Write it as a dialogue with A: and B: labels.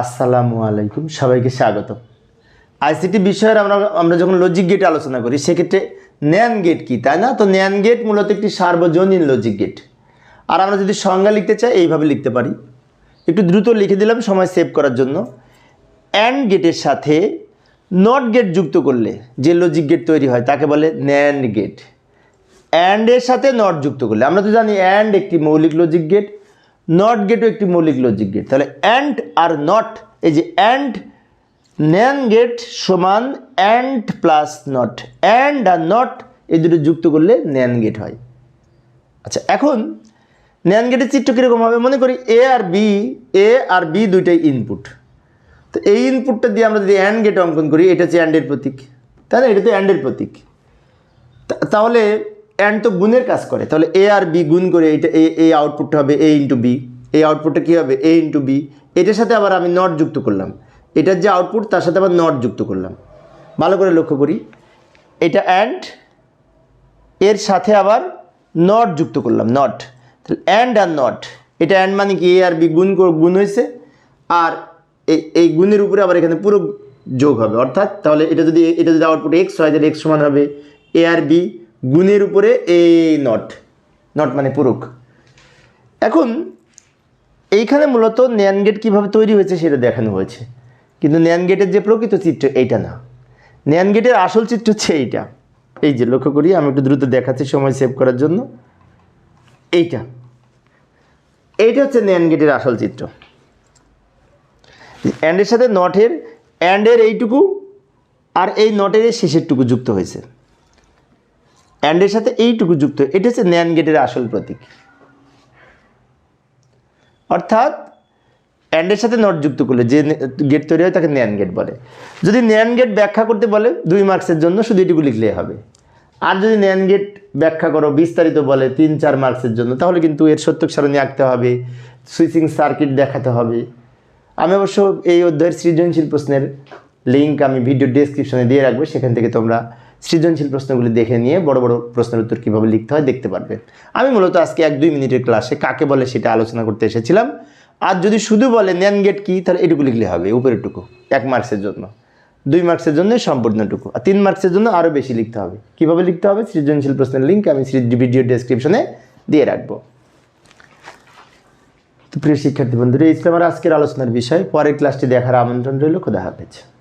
A: আসসালামু আলাইকুম, সবাইকে স্বাগত আইসিটি বিষয়ের আমরা আমরা যখন লজিক গেট আলোচনা করি, সেক্ষেত্রে ন্যান গেট কি, তাই না? তো ন্যান গেট মূলত একটি সার্বজনীন লজিক গেট আর আমরা যদি সংজ্ঞা লিখতে চাই, এইভাবে লিখতে পারি। একটু দ্রুত লিখে দিলাম, সময় সেভ করার জন্য। অ্যান্ড গেটের সাথে নট গেট যুক্ত করলে যে লজিক গেট তৈরি হয়, তাকে বলে ন্যান্ড গেট অ্যান্ডের সাথে নট যুক্ত করলে, আমরা তো জানি অ্যান্ড একটি মৌলিক লজিক গেট নট গেটও একটি মৌলিক লজিক গেট তাহলে অ্যান্ড আর নট এই যে অ্যান্ড ন্যান গেট সমান অ্যান্ড প্লাস নট অ্যান্ড আর নট এই দুটো যুক্ত করলে ন্যান গেট হয়। আচ্ছা এখন ন্যান গেটের চিত্র কীরকম হবে? মনে করি এ আর বি এ আর বি দুইটাই ইনপুট তো এই ইনপুটটা দিয়ে আমরা যদি অ্যান্ড গেট অঙ্কন করি, এটা হচ্ছে অ্যান্ডের প্রতীক। তাই না এটা তো অ্যান্ডের প্রতীক। তাহলে অ্যান্ড তো গুণের কাজ করে। তাহলে এ আর বি গুণ করে এটা এই এই আউটপুটটা হবে এ ইন্টু বি এই আউটপুটটা কী হবে? এ ইন্টু বি এটার সাথে আবার আমি নট যুক্ত করলাম। এটার যে আউটপুট তার সাথে আবার নট যুক্ত করলাম। ভালো করে লক্ষ্য করি। এটা অ্যান্ড এর সাথে আবার নট যুক্ত করলাম নট তাহলে অ্যান্ড আর নট এটা অ্যান্ড মানে কি? এ আর বি গুণ গুণ হয়েছে। আর এই গুণের উপরে আবার এখানে পুরো যোগ হবে। অর্থাৎ তাহলে এটা যদি এটা যদি আউটপুট এক্স হয় তাহলে এক্স সমান হবে এ আর বি গুণের উপরে এ নট নট মানে পুরুক। এখন, এইখানে মূলত ন্যান গেট কীভাবে তৈরি হয়েছে সেটা দেখানো হয়েছে। কিন্তু ন্যান গেটের যে প্রকৃত চিত্র, এইটা না। ন্যান গেটের আসল চিত্র হচ্ছে এইটা। এই যে, লক্ষ্য করি, আমি একটু দ্রুত দেখাচ্ছি সময় সেভ করার জন্য। এইটা। এইটা হচ্ছে ন্যান গেটের আসল চিত্র। অ্যান্ডের সাথে নটের অ্যান্ডের এইটুকু আর এই নটের শেষেরটুকু যুক্ত হয়েছে। অ্যান্ডের সাথে এইটুকু যুক্ত, এটা হচ্ছে ন্যান গেটের আসল প্রতীক। অর্থাৎ অ্যান্ডের সাথে নট যুক্ত করলে, যে গেট তৈরি হয় তাকে ন্যান গেট বলে। যদি ন্যান গেট ব্যাখ্যা করতে বলে, দুই মার্কসের জন্য শুধু এটুকু লিখলেই হবে। আর যদি ন্যান গেট ব্যাখ্যা করো, বিস্তারিত বলে, তিন, চার মার্কসের জন্য, তাহলে কিন্তু এর সত্যক সারণী আঁকতে হবে সুইচিং সার্কিট দেখাতে হবে। আমি অবশ্য এই অধ্যায়ের সৃজনশীল প্রশ্নের লিঙ্ক আমি ভিডিও ডেসক্রিপশনে দিয়ে রাখব, সেখান থেকে তোমরা সৃজনশীল প্রশ্নগুলি দেখে নিয়ে বড় বড় প্রশ্নের উত্তর কীভাবে লিখতে হয় দেখতে পারবে। আমি মূলত আজকে এক দুই মিনিটের ক্লাসে কাকে বলে সেটা আলোচনা করতে এসেছিলাম। আর যদি শুধু বলে ন্যান গেট কী, তাহলে এটুকু লিখলে হবে, উপরেরটুকু, এক মার্কসের জন্য। দুই মার্কসের জন্য সম্পূর্ণটুকু, আর তিন মার্কসের জন্য আরও বেশি লিখতে হবে। কীভাবে লিখতে হবে? সৃজনশীল প্রশ্নের লিঙ্ক আমি ভিডিও ডেসক্রিপশনে দিয়ে রাখব। তো প্রিয় শিক্ষার্থী বন্ধুরা, এই ছিল আমার আজকের আলোচনার বিষয়। পরের ক্লাসটি দেখার আমন্ত্রণ রইল, খোদা হাফেজ।